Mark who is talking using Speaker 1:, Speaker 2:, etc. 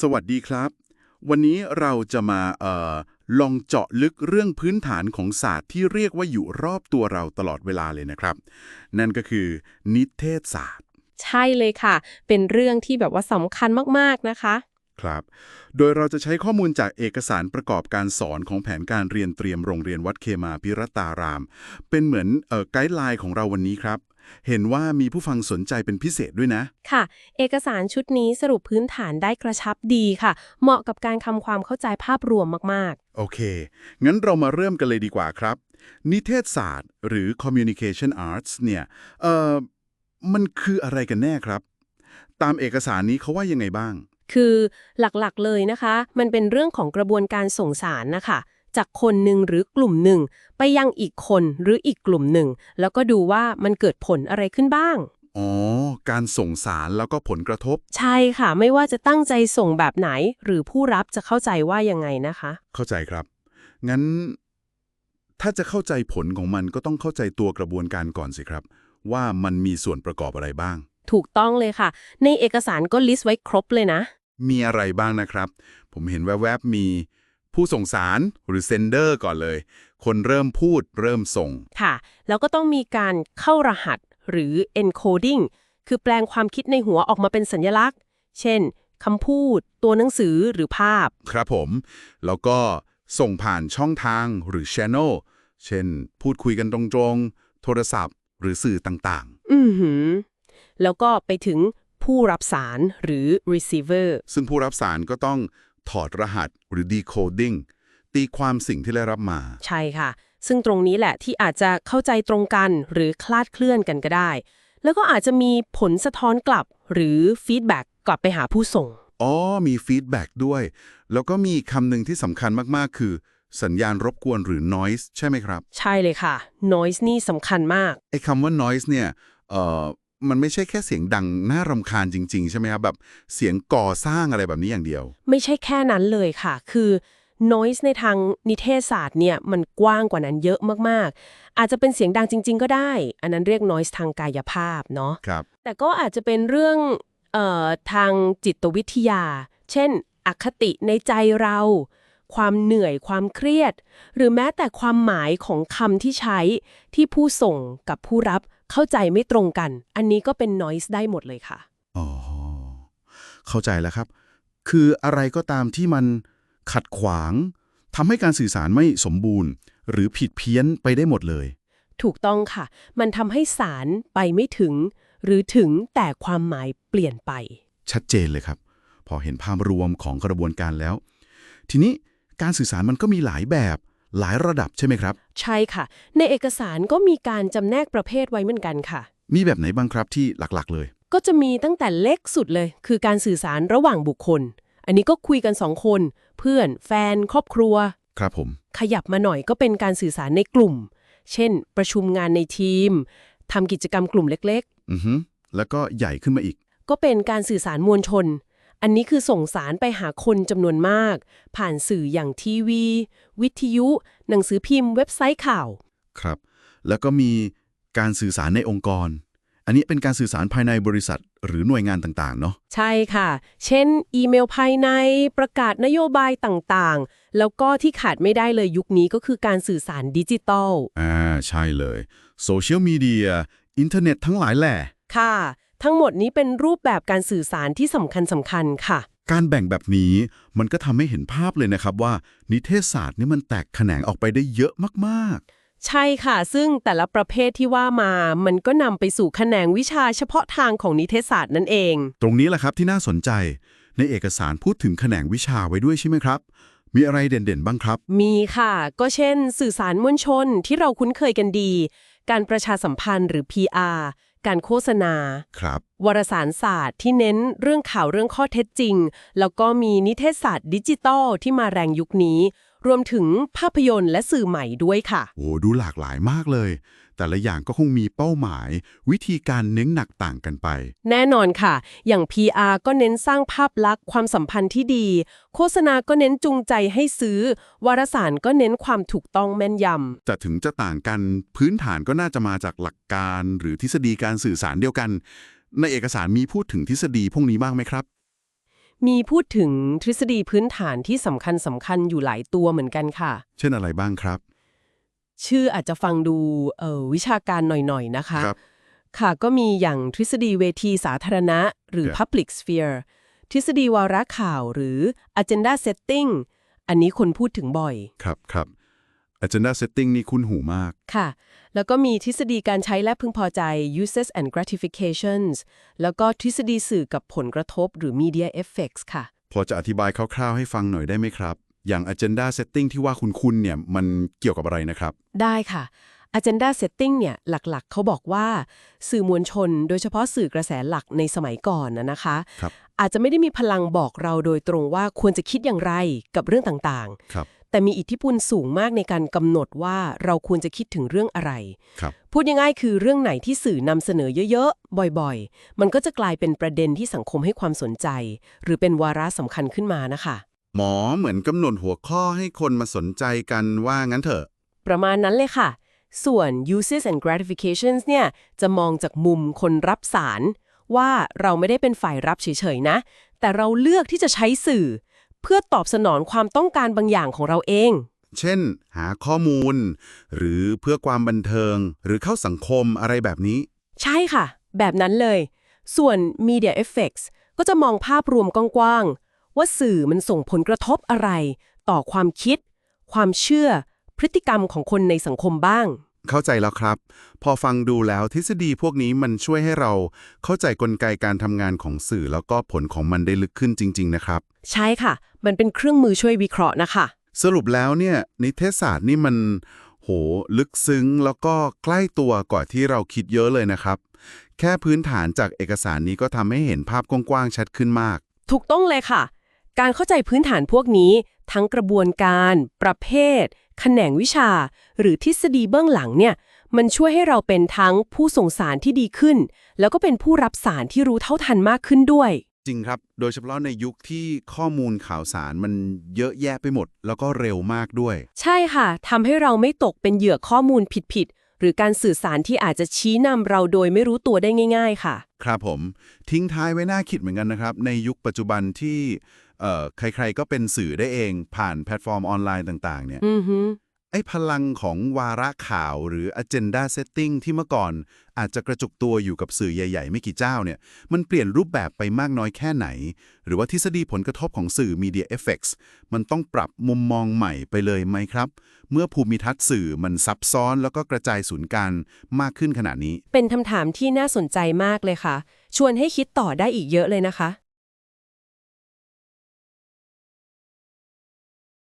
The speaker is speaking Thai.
Speaker 1: สวัสดีครับ วันนี้เราจะมาเอ่อลองเจาะลึกเรื่องพื้นฐานของศาสตร์ที่เรียกว่าอยู่รอบตัวเราตลอดเวลาเลยนะครับ นั่นก็คือ นิเทศศาสตร์
Speaker 2: ใช่เลยค่ะ เป็นเรื่องที่แบบว่าสำคัญมากๆนะคะ
Speaker 1: ครับ โดยเราจะใช้ข้อมูลจากเอกสารประกอบการสอนของแผนการเรียนเตรียมโรงเรียนวัดเคมาพิรัตาราม เป็นเหมือนเอ่อไกด์ไลน์ของเราวันนี้ครับ เห็นว่ามีผู้ฟังสนใจเป็นพิเศษด้วยนะ
Speaker 2: ค่ะ เอกสารชุดนี้สรุปพื้นฐานได้กระชับดีค่ะ เหมาะกับการทำความเข้าใจภาพรวมมาก
Speaker 1: โอเค งั้นเรามาเริ่มกันเลยดีกว่าครับ นิเทศศาสตร์ หรือ communication arts เนี่ย เอ่อ มันคืออะไรกันแน่ครับ ตามเอกสารนี้เขาว่ายังไงบ้าง
Speaker 2: ๆคือหลักๆเลยนะคะ มันเป็นเรื่องของกระบวนการส่งสารนะคะ จากคนหนึ่งหรือกลุ่มหนึ่ง ไปยังอีกคนหรืออีกกลุ่มหนึ่ง แล้วก็ดูว่ามันเกิดผลอะไรขึ้นบ้าง
Speaker 1: อ๋อ การส่งสารแล้วก็ผลกระทบ
Speaker 2: ใช่ค่ะ ไม่ว่าจะตั้งใจส่งแบบไหน หรือผู้รับจะเข้าใจว่ายังไงนะคะ
Speaker 1: เข้าใจครับ งั้น ถ้าจะเข้าใจผลของมันก็ต้องเข้าใจตัวกระบวนการก่อนสิครับ ว่ามันมีส่วนประกอบอะไรบ้าง
Speaker 2: ถูกต้องเลยค่ะ ในเอกสารก็ลิสต์ไว้ครบเลยนะ
Speaker 1: มีอะไรบ้างนะครับ ผมเห็นแวบๆมี ผู้ส่งสารหรือเซนเดอร์ก่อนเลย คนเริ่มพูดเริ่มส่ง
Speaker 2: ค่ะ แล้วก็ต้องมีการเข้ารหัสหรือ encoding คือแปลงความคิดในหัวออกมาเป็นสัญลักษณ์ เช่นคำพูด ตัวหนังสือหรือภาพ
Speaker 1: ครับผม แล้วก็ส่งผ่านช่องทางหรือ Channel เช่น พูดคุยกันตรงๆ โทรศัพท์ หรือสื่อต่าง
Speaker 2: อือหือ แล้วก็ไปถึงผู้รับสารหรือ receiver
Speaker 1: ๆซึ่งผู้รับสารก็ต้อง ถอดรหัสหรือ decoding ตีความสิ่งที่ได้รับมา
Speaker 2: ใช่ค่ะ ซึ่งตรงนี้แหละที่อาจจะเข้าใจตรงกันหรือคลาดเคลื่อนกันก็ได้ แล้วก็อาจจะมีผลสะท้อนกลับหรือ feedback กลับไปหาผู้ส่ง
Speaker 1: อ๋อ มีฟีดแบ็กด้วย แล้วก็มีคำหนึ่งที่สำคัญมากๆ คือ สัญญาณรบกวนหรือ noise ใช่ไหมครับ
Speaker 2: ใช่เลยค่ะ noise นี่สำคัญมาก
Speaker 1: ไอ้คำว่า noise เนี่ยเอ่อ มันไม่ใช่แค่เสียงดังน่ารำคาญจริง ๆ ใช่ไหมครับแบบเสียงก่อสร้างอะไรแบบนี้อย่างเดียว
Speaker 2: ไม่ใช่แค่นั้นเลยค่ะ คือ noise ในทางนิเทศศาสตร์เนี่ยมันกว้างกว่านั้นเยอะมากๆ อาจจะเป็นเสียงดังจริง ๆ ก็ได้ อันนั้นเรียก noise ทางกายภาพเนาะ
Speaker 1: ครับ
Speaker 2: แต่ก็อาจจะเป็นเรื่องเอ่อทางจิตวิทยา เช่น อคติในใจเรา ความเหนื่อยความเครียด หรือแม้แต่ความหมายของคำที่ใช้ที่ผู้ส่งกับผู้รับ เข้าใจไม่ตรงกัน อันนี้ก็เป็น noise ได้หมดเลยค่ะ
Speaker 1: อ๋อ เข้าใจแล้วครับ คืออะไรก็ตามที่มันขัดขวางทำให้การสื่อสารไม่สมบูรณ์ หรือผิดเพี้ยนไปได้หมดเลย
Speaker 2: ถูกต้องค่ะ มันทำให้สารไปไม่ถึง หรือถึงแต่ความหมายเปลี่ยนไป
Speaker 1: ชัดเจนเลยครับ พอเห็นภาพรวมของกระบวนการแล้ว ทีนี้การสื่อสารมันก็มีหลายแบบ หลายระดับใช่ไหมครับ
Speaker 2: ใช่ค่ะ ในเอกสารก็มีการจำแนกประเภทไว้เหมือนกันค่ะ
Speaker 1: มีแบบไหนบ้างครับที่หลักๆ เลย
Speaker 2: ก็จะมีตั้งแต่เล็กสุดเลย คือการสื่อสารระหว่างบุคคล อันนี้ก็คุยกันสองคน เพื่อน แฟน ครอบครัว
Speaker 1: ครับผม
Speaker 2: ขยับมาหน่อยก็เป็นการสื่อสารในกลุ่ม เช่น ประชุมงานในทีมทำกิจกรรมกลุ่มเล็ก
Speaker 1: อือฮึแล้วก็ใหญ่ขึ้นมาอีก
Speaker 2: ๆก็เป็นการสื่อสารมวลชน อันนี้คือส่งสารไปหาคนจำนวนมาก ผ่านสื่ออย่างทีวี วิทยุ หนังสือพิมพ์เว็บไซต์ข่าว
Speaker 1: ครับ แล้วก็มีการสื่อสารในองค์กร อันนี้เป็นการสื่อสารภายในบริษัทหรือหน่วยงานต่างๆ เนาะ
Speaker 2: ใช่ค่ะ เช่น อีเมลภายในประกาศนโยบายต่างๆ แล้วก็ที่ขาดไม่ได้เลยยุคนี้ก็คือการสื่อสารดิจิตอล
Speaker 1: อ่าใช่เลยโซเชียลมีเดียอินเทอร์เน็ตทั้งหลายแหละ
Speaker 2: ค่ะ ทั้งหมดนี้เป็นรูปแบบการสื่อสารที่สำคัญสำคัญๆค่ะ
Speaker 1: การแบ่งแบบนี้มันก็ทำให้เห็นภาพเลยนะครับว่า นิเทศศาสตร์นี่มันแตกแขนงออกไปได้เยอะมาก
Speaker 2: ใช่ค่ะ ซึ่งแต่ละประเภทที่ว่ามา มันก็นำไปสู่แขนงวิชาเฉพาะทางของนิเทศศาสตร์นั่นเอง
Speaker 1: ๆตรงนี้แหละครับที่น่าสนใจ ในเอกสารพูดถึงแขนงวิชาไว้ด้วยใช่ไหมครับ มีอะไรเด่นๆบ้างครับ
Speaker 2: มีค่ะ ก็เช่น สื่อสารมวลชนที่เราคุ้นเคยกันดี การประชาสัมพันธ์หรือ PR การโฆษณา
Speaker 1: ครับ
Speaker 2: วารสารศาสตร์ที่เน้นเรื่องข่าวเรื่องข้อเท็จจริง แล้วก็มีนิเทศศาสตร์ดิจิตอลที่มาแรงยุคนี้ รวมถึงภาพยนตร์และสื่อใหม่ด้วยค่ะ
Speaker 1: โอ้ดูหลากหลายมากเลย แต่ละอย่างก็คงมีเป้าหมาย วิธีการเน้นหนักต่างกันไป
Speaker 2: แน่นอนค่ะ อย่าง PR ก็เน้นสร้างภาพลักษณ์ความสัมพันธ์ที่ดี โฆษณาก็เน้นจูงใจให้ซื้อ วารสารก็เน้นความถูกต้องแม่นยำ
Speaker 1: แต่ถึงจะต่างกันพื้นฐานก็น่าจะมาจากหลักการหรือทฤษฎีการสื่อสารเดียวกัน ในเอกสารมีพูดถึงทฤษฎีพวกนี้บ้างไหมครับ
Speaker 2: มีพูดถึงทฤษฎีพื้นฐานที่สำคัญสำคัญอยู่หลายตัวเหมือนกันค่ะ
Speaker 1: เช่นอะไรบ้างครับ
Speaker 2: ชื่ออาจจะฟังดูเอ่อวิชาการหน่อยๆนะคะ
Speaker 1: ครับ
Speaker 2: ค่ะก็มีอย่างทฤษฎีเวทีสาธารณะ หรือ
Speaker 1: ครับ
Speaker 2: public sphere ทฤษฎีวาระข่าวหรือ agenda setting อันนี้คนพูดถึงบ่อย
Speaker 1: ครับครับ agenda setting นี่คุ้นหูมาก
Speaker 2: ค่ะ แล้วก็มีทฤษฎีการใช้และพึงพอใจ uses and gratifications แล้วก็ทฤษฎีสื่อกับผลกระทบหรือ media effects ค่ะ
Speaker 1: พอจะอธิบายคร่าวๆให้ฟังหน่อยได้ไหมครับ อย่าง agenda setting ที่ว่าคุณคุณเนี่ยมันเกี่ยวกับอะไรนะครับ
Speaker 2: ได้ค่ะ agenda setting เนี่ยหลักๆ เขาบอกว่าสื่อมวลชน โดยเฉพาะสื่อกระแสหลักในสมัยก่อนนะนะคะ
Speaker 1: ครับ
Speaker 2: อาจจะไม่ได้มีพลังบอกเราโดยตรงว่าควรจะคิดอย่างไรกับเรื่องต่าง
Speaker 1: ครับ
Speaker 2: ๆแต่มีอิทธิพลสูงมากในการกำหนดว่าเราควรจะคิดถึงเรื่องอะไร
Speaker 1: ครับ
Speaker 2: พูดง่ายๆ คือเรื่องไหนที่สื่อนำเสนอเยอะๆ บ่อยๆ มันก็จะกลายเป็นประเด็นที่สังคมให้ความสนใจ หรือเป็นวาระสำคัญขึ้นมานะคะ
Speaker 1: หมอเหมือนกำหนดหัวข้อให้คนมาสนใจกันว่างั้นเถอะ
Speaker 2: ประมาณนั้นเลยค่ะ ส่วน uses and gratifications เนี่ย จะมองจากมุมคนรับสาร ว่าเราไม่ได้เป็นฝ่ายรับเฉยๆนะ แต่เราเลือกที่จะใช้สื่อ เพื่อตอบสนองความต้องการบางอย่างของเราเอง
Speaker 1: เช่น หาข้อมูล หรือเพื่อความบันเทิง หรือเข้าสังคมอะไรแบบนี้
Speaker 2: ใช่ค่ะ แบบนั้นเลย ส่วน media effects ก็จะมองภาพรวมกว้างๆ ว่าสื่อมันส่งผลกระทบอะไร ต่อความคิด ความเชื่อ พฤติกรรมของคนในสังคมบ้าง
Speaker 1: เข้าใจแล้วครับ พอฟังดูแล้วทฤษฎีพวกนี้มันช่วยให้เราเข้าใจกลไกการทำงานของสื่อแล้วก็ผลของมันได้ลึกขึ้นจริง ๆ นะครับ
Speaker 2: ใช่ค่ะ มันเป็นเครื่องมือช่วยวิเคราะห์นะคะ
Speaker 1: สรุปแล้วเนี่ยนิเทศศาสตร์นี่มัน โห ลึกซึ้งแล้วก็ใกล้ตัวกว่าที่เราคิดเยอะเลยนะครับ แค่พื้นฐานจากเอกสารนี้ก็ทำให้เห็นภาพกว้างๆชัดขึ้นมาก
Speaker 2: ถูกต้องเลยค่ะ การเข้าใจพื้นฐานพวกนี้ ทั้งกระบวนการ ประเภท แขนงวิชา หรือทฤษฎีเบื้องหลังเนี่ย มันช่วยให้เราเป็นทั้งผู้ส่งสารที่ดีขึ้น แล้วก็เป็นผู้รับสารที่รู้เท่าทันมากขึ้นด้วย
Speaker 1: จริงครับ โดยเฉพาะในยุคที่ข้อมูลข่าวสารมันเยอะแยะไปหมด แล้วก็เร็วมากด้วย
Speaker 2: ใช่ค่ะทำให้เราไม่ตกเป็นเหยื่อข้อมูลผิดๆหรือการสื่อสารที่อาจจะชี้นำเราโดยไม่รู้ตัวได้ง่าย ๆ ค่ะ
Speaker 1: ครับผม ทิ้งท้ายไว้น่าคิดเหมือนกันนะครับ ในยุคปัจจุบันที่เอ่อ ใครๆก็เป็นสื่อได้เองผ่านแพลตฟอร์มออนไลน์ต่าง ๆ เนี่ย
Speaker 2: อือฮึ
Speaker 1: ไอ้พลังของวาระข่าวหรือ agenda setting ที่เมื่อก่อน อาจจะกระจุกตัวอยู่กับสื่อใหญ่ ๆ ไม่กี่เจ้าเนี่ย มันเปลี่ยนรูปแบบไปมากน้อยแค่ไหน หรือว่าทฤษฎีผลกระทบของสื่อ media effects มันต้องปรับมุมมองใหม่ไปเลยไหมครับ เมื่อภูมิทัศน์สื่อมันซับซ้อนแล้วก็กระจายศูนย์การมากขึ้นขนาดนี้
Speaker 2: เป็นคำถามที่น่าสนใจมากเลยค่ะ ชวนให้คิดต่อได้อีกเยอะเลยนะคะ